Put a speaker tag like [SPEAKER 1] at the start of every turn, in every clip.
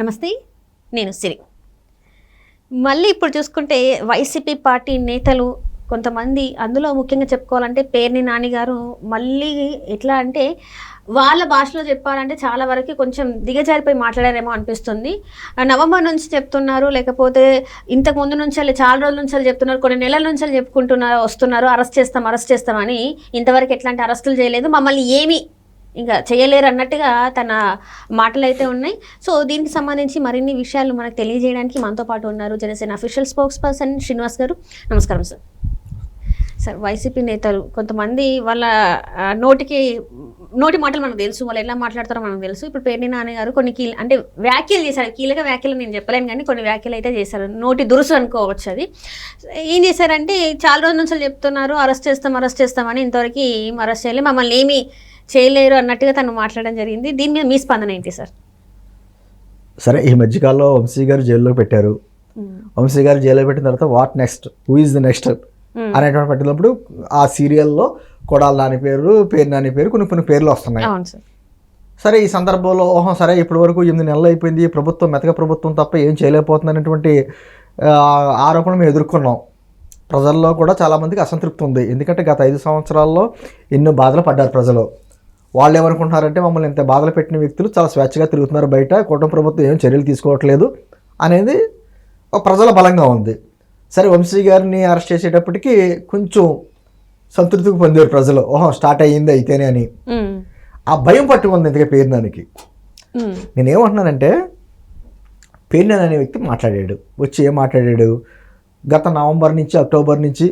[SPEAKER 1] నమస్తే నేను సిరి. మళ్ళీ ఇప్పుడు చూసుకుంటే వైసీపీ పార్టీ నేతలు కొంతమంది అందులో ముఖ్యంగా చెప్పుకోవాలంటే పేర్ని నాని గారు మళ్ళీ ఎట్లా అంటే వాళ్ళ భాషలో చెప్పాలంటే చాలా వరకు కొంచెం దిగజారిపోయి మాట్లాడారేమో అనిపిస్తుంది. ఆ నవంబర్ నుంచి చెప్తున్నారు లేకపోతే ఇంతకు ముందు నుంచి వెళ్ళి చాలా రోజుల నుంచి చెప్తున్నారు కొన్ని నెలల నుంచి చెప్పుకుంటున్నారు వస్తున్నారు అరెస్ట్ చేస్తాం అరెస్ట్ చేస్తామని ఇంతవరకు ఎట్లాంటి అరెస్టులు చేయలేదు. మమ్మల్ని ఏమీ ఇంకా చేయలేరు అన్నట్టుగా తన మాటలు అయితే ఉన్నాయి. సో దీనికి సంబంధించి మరిన్ని విషయాలు మనకు తెలియజేయడానికి మనతో పాటు ఉన్నారు Janasena official spokesperson Srinivas గారు. నమస్కారం సార్. సార్ వైసీపీ నేతలు కొంతమంది వాళ్ళ నోటికి నోటి మాటలు మనకు తెలుసు వాళ్ళు ఎలా మాట్లాడతారో మనకు తెలుసు. ఇప్పుడు పేర్ని నాన్న గారు కొన్ని కీల అంటే వ్యాఖ్యలు చేశారు. కీలక వ్యాఖ్యలు నేను చెప్పలేను కానీ కొన్ని వ్యాఖ్యలు అయితే చేశారు. నోటి దురుసు అనుకోవచ్చు అది. ఏం చేశారంటే చాలా రోజుల నుంచి చెప్తున్నారు అరెస్ట్ చేస్తాం అరెస్ట్ చేస్తామని ఇంతవరకు అరెస్ట్ చేయలేదు. మమ్మల్ని ఏమీ చేయలేరు అన్నట్టుగా తను మాట్లాడడం జరిగింది. దీని మీద మీ స్పందన ఏంటి సార్?
[SPEAKER 2] సరే ఈ మధ్యకాలంలో వంశీ గారు జైల్లో పెట్టారు. వంశీ గారు జైల్లో పెట్టిన తర్వాత what next who is the next అనేటువంటి పెట్టినప్పుడు ఆ సీరియల్లో కొడాల నాని పేరు పేరు నాని పేరు కొన్ని కొన్ని పేర్లు వస్తున్నాయి.
[SPEAKER 1] సార్.
[SPEAKER 2] ఈ సందర్భంలో ఓహో సరే ఇప్పటి వరకు ఎనిమిది నెలలు అయిపోయింది. ప్రభుత్వం మెతక ప్రభుత్వం తప్ప ఏం చేయలేకపోతుంది అనేటువంటి ఆ, ఆరోపణలు మేము ఎదుర్కొన్నాం. ప్రజల్లో కూడా చాలామందికి అసంతృప్తి ఉంది. ఎందుకంటే గత ఐదు సంవత్సరాల్లో ఎన్నో బాధలు పడ్డారు ప్రజలు. వాళ్ళు ఏమనుకుంటున్నారంటే మమ్మల్ని ఇంత బాధలు పెట్టిన వ్యక్తులు చాలా స్వేచ్ఛగా తిరుగుతున్నారు బయట కూటమి ప్రభుత్వం ఏం చర్యలు తీసుకోవట్లేదు అనేది ఒక ప్రజల బలంగా ఉంది. సరే వంశీ గారిని అరెస్ట్ చేసేటప్పటికి కొంచెం సంతృప్తికి పొందారు ప్రజలు. ఓహో స్టార్ట్ అయ్యింది అయితేనే అని. ఆ భయం పట్టుకుంది ఇంతగా పేరునానికి. నేనేమంటున్నానంటే పేరునాని అనే వ్యక్తి మాట్లాడాడు. వచ్చి ఏం మాట్లాడాడు? గత నవంబర్ నుంచి అక్టోబర్ నుంచి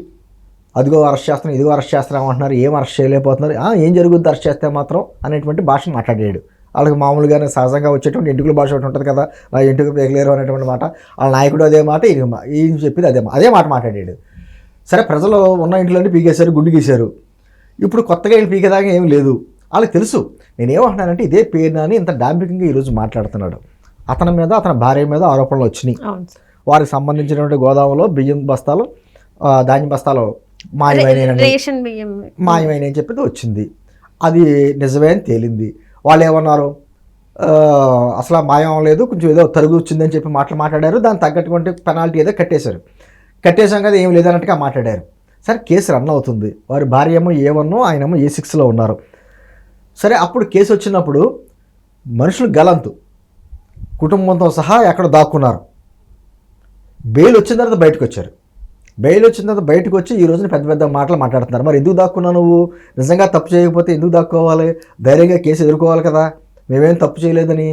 [SPEAKER 2] అదిగో అరెస్ట్ చేస్తున్నాం ఇదిగో అరెస్ట్ చేస్తున్నాం అంటున్నారు ఏం అరెస్ట్ చేయలేకపోతున్నారు "ఆ, ఏం జరుగుద్ది అరెస్ట్ చేస్తే మాత్రం అనేటువంటి భాష మాట్లాడాడు. వాళ్ళకి మామూలుగానే సహజంగా వచ్చేటువంటి ఎంటుకల భాష ఒకటి ఉంటుంది కదా నా ఎంటుకలు పేగలేరు అనేటువంటి మాట. వాళ్ళ నాయకుడు అదే మాట ఈయన చెప్పింది అదే అదే మాట మాట్లాడాడు. సరే ప్రజలు ఉన్న ఇంట్లోనే పీకేశారు గుండు గీశారు ఇప్పుడు కొత్తగా వీళ్ళు పీకేదాకా ఏం లేదు. వాళ్ళకి తెలుసు నేనేమంటున్నానంటే ఇదే పేరునాని ఇంత డాంబికంగా ఈరోజు మాట్లాడుతున్నాడు. అతని మీద అతని భార్య మీద ఆరోపణలు వచ్చినాయి. వారికి సంబంధించినటువంటి గోదాములో బియ్యం బస్తాలు ధాన్యం బస్తాలు
[SPEAKER 1] బియ్యం.
[SPEAKER 2] మాయమైన అని చెప్పేది వచ్చింది. అది నిజమే అని తేలింది. వాళ్ళు ఏమన్నారు? అసలు మాయం లేదు కొంచెం ఏదో తరుగు వచ్చిందని చెప్పి మాటలు మాట్లాడారు. దానికి తగ్గటువంటి పెనాల్టీ ఏదో కట్టేశారు. కట్టేశాం కదా ఏం లేదన్నట్టుగా మాట్లాడారు. సరే కేసు రన్ అవుతుంది. వారి భార్య ఏమో ఏ వన్ ఆయనేమో ఏ సిక్స్లో ఉన్నారు. సరే అప్పుడు కేసు వచ్చినప్పుడు మనుషులు గలంతు. కుటుంబంతో సహా ఎక్కడ దాక్కున్నారు. బెయిల్ వచ్చిన తర్వాత బయటకు వచ్చారు. బెయిల్ వచ్చిన తర్వాత బయటకు వచ్చి ఈ రోజున పెద్ద పెద్ద మాటలు మాట్లాడుతున్నారు. మరి ఎందుకు దాక్కున్నావు నువ్వు? నిజంగా తప్పు చేయకపోతే ఎందుకు దాక్కోవాలి? ధైర్యంగా కేసు ఎదుర్కోవాలి కదా. మేమేం తప్పు చేయలేదని.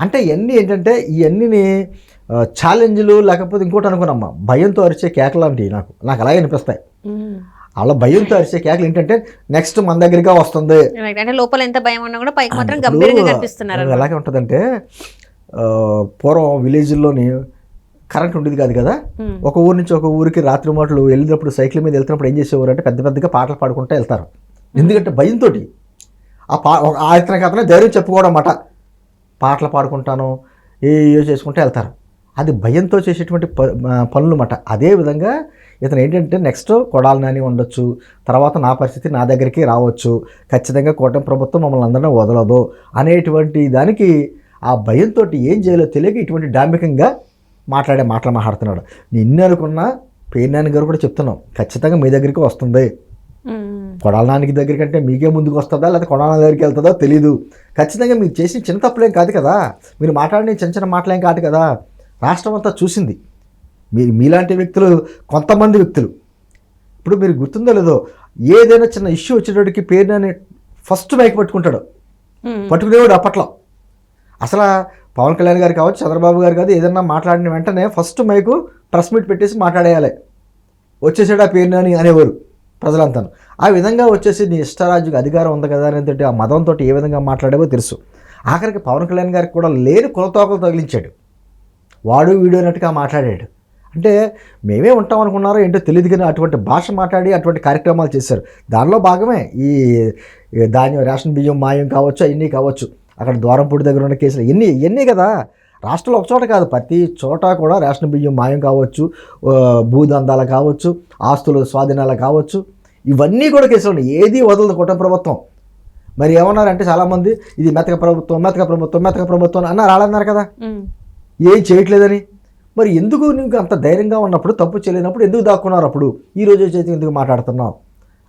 [SPEAKER 2] అంటే ఇవన్నీ ఏంటంటే ఇవన్నీ ఛాలెంజ్లు లేకపోతే ఇంకోటి అనుకున్నామ్మా భయంతో అరిచే కేకలు లాంటివి నాకు. నాకు అలాగే అనిపిస్తాయి. వాళ్ళ భయంతో అరిచే కేకలు ఏంటంటే నెక్స్ట్ మన దగ్గరగా వస్తుంది.
[SPEAKER 1] అంటే లోపల ఎంత భయం ఉన్నా కూడా పైకి మాత్రం గంభీరంగా కనిపిస్తున్నారు
[SPEAKER 2] ఎలాగే ఉంటుందంటే పూర్వం విలేజ్లోని కరెంట్ ఉండేది కాదు కదా. ఒక ఊరు నుంచి ఒక ఊరికి రాత్రి మాటలు వెళ్ళినప్పుడు సైకిల్ మీద వెళ్తున్నప్పుడు ఏం చేసేవారు అంటే పెద్ద పెద్దగా పాటలు పాడుకుంటూ వెళ్తారు. ఎందుకంటే భయంతో ఆ పా ఆ ఇతనికి అతనే ధైర్యం చెప్పుకోవడం అన్నమాట. పాటలు పాడుకుంటాను ఏ ఏ చేసుకుంటూ వెళ్తారు. అది భయంతో చేసేటువంటి ప పనులు అన్నమాట. అదేవిధంగా ఇతను ఏంటంటే నెక్స్ట్ కొడాలి నాని ఉండొచ్చు తర్వాత నా పరిస్థితి నా దగ్గరికి రావచ్చు ఖచ్చితంగా కూటమి ప్రభుత్వం మమ్మల్ని అందరినీ వదలదు అనేటువంటి దానికి ఆ భయంతో ఏం చేయాలో తెలియక ఇటువంటి డాంబికంగా మాట్లాడే మాటలు మాట్లాడుతున్నాడు. నిన్ను అనుకున్నా పేర్నాని గారు కూడా చెప్తున్నాం. ఖచ్చితంగా మీ దగ్గరికి వస్తుంది. కొడాల నానికి దగ్గరికి అంటే మీకే ముందుకు వస్తుందా? లేదా కొడాల దగ్గరికి వెళ్తుందో? తెలీదు. ఖచ్చితంగా మీరు చేసిన చిన్న తప్పులేం కాదు కదా. మీరు మాట్లాడిన చిన్న చిన్న మాటలేం కాదు కదా. రాష్ట్రం అంతా చూసింది. మీరు మీలాంటి వ్యక్తులు కొంతమంది వ్యక్తులు. ఇప్పుడు మీరు గుర్తుందో లేదో ఏదైనా చిన్న ఇష్యూ వచ్చేటప్పటికి పేరుని ఫస్ట్ మైక్ పట్టుకుంటాడు. పట్టుకునేవాడు అప్పట్లో. అసలు పవన్ కళ్యాణ్ గారు కావచ్చు చంద్రబాబు గారు కాదు ఏదన్నా మాట్లాడిన వెంటనే ఫస్ట్ మైకు ప్రెస్ మీట్ పెట్టేసి మాట్లాడేయాలి. వచ్చేసాడు ఆ పేరు అని అనేవారు ప్రజలంతా ఆ విధంగా వచ్చేసి నీ ఇష్టరాజుకి అధికారం ఉంది కదా అనేది ఆ మతంతో ఏ విధంగా మాట్లాడేవో తెలుసు. ఆఖరికి పవన్ కళ్యాణ్ గారికి కూడా లేని కులతోకలు తగిలించాడు. వాడు వీడు అన్నట్టుగా మాట్లాడాడు. అంటే మేమే ఉంటాం అనుకున్నారో ఏంటో తెలియదు కానీ అటువంటి భాష మాట్లాడి అటువంటి కార్యక్రమాలు చేశారు. దానిలో భాగమే ఈ ఈ ధాన్యం రేషన్ బియ్యం మాయం కావచ్చు అవన్నీ కావచ్చు. అక్కడ ద్వారంపూడి దగ్గర ఉన్న కేసులు ఎన్ని ఎన్ని కదా? రాష్ట్రంలో ఒక చోట కాదు ప్రతి చోట కూడా రేషన్ బియ్యం మాయం కావచ్చు భూదందాలు కావచ్చు ఆస్తులు స్వాధీనాలు కావచ్చు. ఇవన్నీ కూడా కేసులు ఉన్నాయి. ఏది వదలదు కుటుంబ ప్రభుత్వం. మరి ఏమన్నారంటే చాలామంది ఇది మెతక ప్రభుత్వం మెతక ప్రభుత్వం మెతక ప్రభుత్వం అన్నారు వాళ్ళన్నారు కదా. ఏం చేయట్లేదని? మరి ఎందుకు నీకు అంత ధైర్యంగా ఉన్నప్పుడు తప్పు చేయలేనప్పుడు ఎందుకు దాక్కున్నారు అప్పుడు? ఈ రోజు చేతి ఎందుకు మాట్లాడుతున్నావు?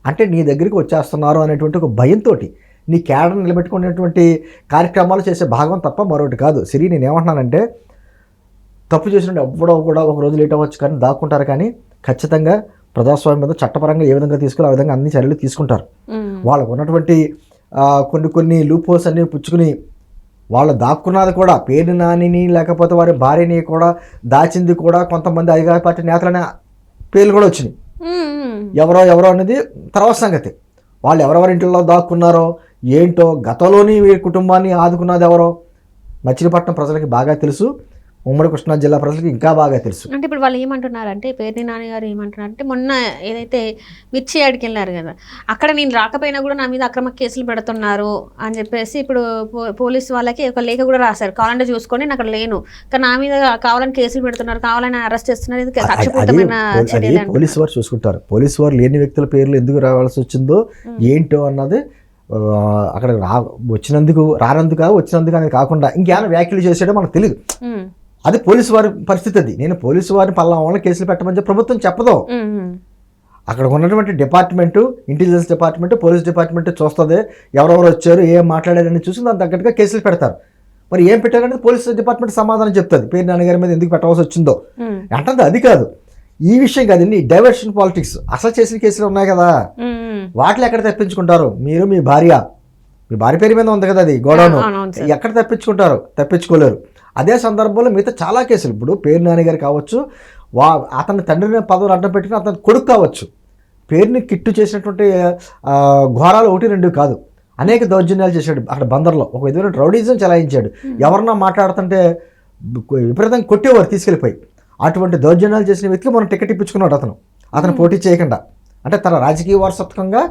[SPEAKER 2] అంటే నీ దగ్గరికి వచ్చేస్తున్నారు అనేటువంటి ఒక భయంతో నీ కేడర్ నిలబెట్టుకునేటువంటి కార్యక్రమాలు చేసే భాగం తప్ప మరొకటి కాదు సిరి నేను ఏమంటున్నానంటే తప్పు చేసినట్టు ఎవ్వడో కూడా ఒక రోజు లేట్ అవ్వచ్చు కానీ దాక్కుంటారు కానీ ఖచ్చితంగా ప్రజాస్వామ్యం మీద చట్టపరంగా ఏ విధంగా తీసుకోవాలి ఆ విధంగా అన్ని చర్యలు తీసుకుంటారు. వాళ్ళకు ఉన్నటువంటి కొన్ని కొన్ని లూప్ హోల్స్ అన్ని పుచ్చుకుని వాళ్ళు దాక్కున్నది కూడా పేరు నానిని లేకపోతే వారి భార్యని కూడా దాచింది కూడా కొంతమంది అధికార పార్టీ నేతలనే పేర్లు కూడా వచ్చినాయి. ఎవరో ఎవరో అనేది తర్వాత సంగతి వాళ్ళు ఎవరెవరి ఇంట్లో దాక్కున్నారో ఏంటో గతంలోని వీరి కుటుంబాన్ని ఆదుకున్నది ఎవరో మచిలీపట్నం ప్రజలకి బాగా తెలుసు ఉమ్మడి కృష్ణా జిల్లా ప్రజలకి ఇంకా బాగా తెలుసు.
[SPEAKER 1] అంటే ఇప్పుడు వాళ్ళు ఏమంటున్నారంటే పేర్ని నాన్నగారు ఏమంటున్నారంటే మొన్న ఏదైతే మిర్చి యాడికి వెళ్ళారు కదా అక్కడ నేను రాకపోయినా కూడా నా మీద అక్రమ కేసులు పెడుతున్నారు అని చెప్పేసి ఇప్పుడు పోలీసు వాళ్ళకి ఒక లేఖ కూడా రాశారు. కావాలంటే చూసుకొని నేను అక్కడ లేను. కానీ నా మీద కావాలని కేసులు పెడుతున్నారు కావాలని అరెస్ట్ చేస్తున్నారు ఇది చర్యలు.
[SPEAKER 2] పోలీసు వారు చూసుకుంటారు. పోలీసు వారు లేని వ్యక్తుల పేర్లు ఎందుకు రావాల్సి వచ్చిందో ఏంటో అన్నది అక్కడ రా వచ్చినందుకు రానందుకు వచ్చినందుకు అనేది కాకుండా ఇంకేమైనా వ్యాఖ్యలు చేసాడో మనకు తెలియదు అది పోలీసు వారి పరిస్థితి అది. నేను పోలీసు వారిని పల్లా వాళ్ళని కేసులు పెట్టమని చెప్పి ప్రభుత్వం చెప్పదు. అక్కడ ఉన్నటువంటి department intelligence department police department చూస్తుంది. ఎవరెవరు వచ్చారు ఏం మాట్లాడారని చూసి దాని తగ్గట్టుగా కేసులు పెడతారు. మరి ఏం పెట్టారనేది పోలీస్ డిపార్ట్మెంట్ సమాధానం చెప్తుంది. పేరు నాన్నగారి మీద ఎందుకు పెట్టవలసి వచ్చిందో. అంటుంది అది కాదు. ఈ విషయం కాదండి డైవర్షన్ పాలిటిక్స్ అసలు చేసిన కేసులు ఉన్నాయి కదా. వాటిని ఎక్కడ తప్పించుకుంటారు? మీరు మీ భార్య మీ భార్య పేరు మీద ఉంది కదా అది గోడౌన్. ఎక్కడ తప్పించుకుంటారు? తప్పించుకోలేరు. అదే సందర్భంలో మిగతా చాలా కేసులు ఇప్పుడు పేరు నాన్నగారు కావచ్చు వా అతని తండ్రిని పదవులు అడ్డం పెట్టుకుని అతని కొడుకు కావచ్చు. పేరుని కిట్టు చేసినటువంటి ఘోరాలు ఒకటి రెండు కాదు. అనేక దౌర్జన్యాలు చేశాడు అక్కడ బందర్లో. ఒక విధమైన రౌడీజం చలాయించాడు. ఎవరన్నా మాట్లాడుతుంటే విపరీతంగా కొట్టేవారు తీసుకెళ్ళిపోయి. అటువంటి దౌర్జన్యాలు చేసిన వ్యక్తికి మనం టికెట్ ఇప్పించుకున్నాడు అతను. అతను పోటీ చేయకుండా అంటే తన రాజకీయ వారసత్వంగా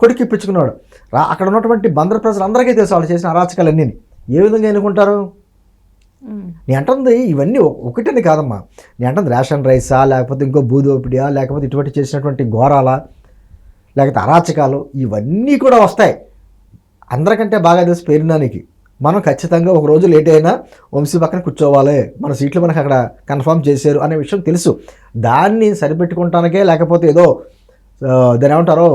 [SPEAKER 2] కొడుకు ఇప్పించుకున్నాడు. రా అక్కడ ఉన్నటువంటి బందర్ ప్రజలందరికీ తెలుసు వాళ్ళు చేసిన అరాచకాలన్నీ ఏ విధంగా ఎన్నుకుంటారు. నేను అంటుంది ఇవన్నీ ఒకటని కాదమ్మా. నేను అంటుంది రేషన్ రైసా లేకపోతే ఇంకో బూదోపిడియా లేకపోతే ఇటువంటి చేసినటువంటి ఘోరాలా లేకపోతే అరాచకాలు ఇవన్నీ కూడా వస్తాయి. అందరికంటే బాగా తెలుసు పేరునానికి. మనం ఖచ్చితంగా ఒక రోజు లేట్ అయినా వంశీ పక్కన కూర్చోవాలి. మన సీట్లు మనకు అక్కడ కన్ఫర్మ్ చేశారు అనే విషయం తెలుసు. దాన్ని సరిపెట్టుకుంటానికే లేకపోతే ఏదో దాని ఏమంటారో?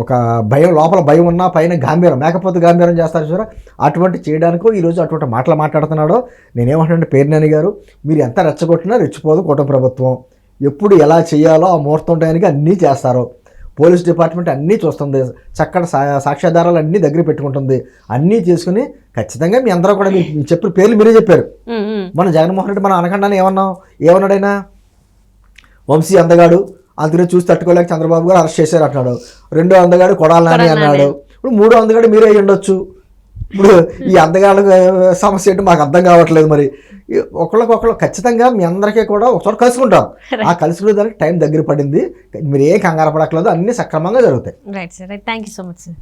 [SPEAKER 2] ఒక భయం లోపల భయం ఉన్నా పైన గాంభీరం మేకపోతే గాంభీరం చేస్తారు చూరా అటువంటి చేయడానికో ఈరోజు అటువంటి మాటలు మాట్లాడుతున్నాడో నేనేమంటున్నాను పేర్నాని గారు మీరు ఎంత రెచ్చగొట్టినా రెచ్చిపోదు కూటమి ప్రభుత్వం. ఎప్పుడు ఎలా చేయాలో ఆ ముహూర్తం టైంకి అన్నీ చేస్తారు. పోలీస్ డిపార్ట్మెంట్ అన్నీ చూస్తుంది. చక్కటి సా సాక్ష్యాధారాలు అన్నీ దగ్గర పెట్టుకుంటుంది. అన్నీ చేసుకుని ఖచ్చితంగా మీ అందరూ కూడా చెప్పిన పేర్లు మీరే చెప్పారు. మన జగన్మోహన్ రెడ్డి మనం అనకుండానే ఏమన్నాం? ఏమన్నాడైనా? వంశీ అందగాడు అందుకనే చూసి తట్టుకోలేక చంద్రబాబు గారు అరెస్ట్ చేశారు అంటున్నాడు. రెండో అందగాడు కొడాలి నాని
[SPEAKER 1] కొడాలి నాని.
[SPEAKER 2] అన్నాడు. ఇప్పుడు మూడో అందగాడు మీరే అయ్యి ఉండొచ్చు ఇప్పుడు ఈ అందగాళ్ళ సమస్య ఏంటో మాకు అర్థం కావట్లేదు మరి. ఒకళ్ళకొకళ్ళు ఖచ్చితంగా మీ అందరికీ కూడా ఒకచోట కలుసుకుంటాం. ఆ కలుసుకునే దానికి టైం దగ్గర పడింది. మీరు ఏం కంగారు పడట్లేదు అన్నీ సక్రమంగా జరుగుతాయి.
[SPEAKER 1] Right sir thank you so much sir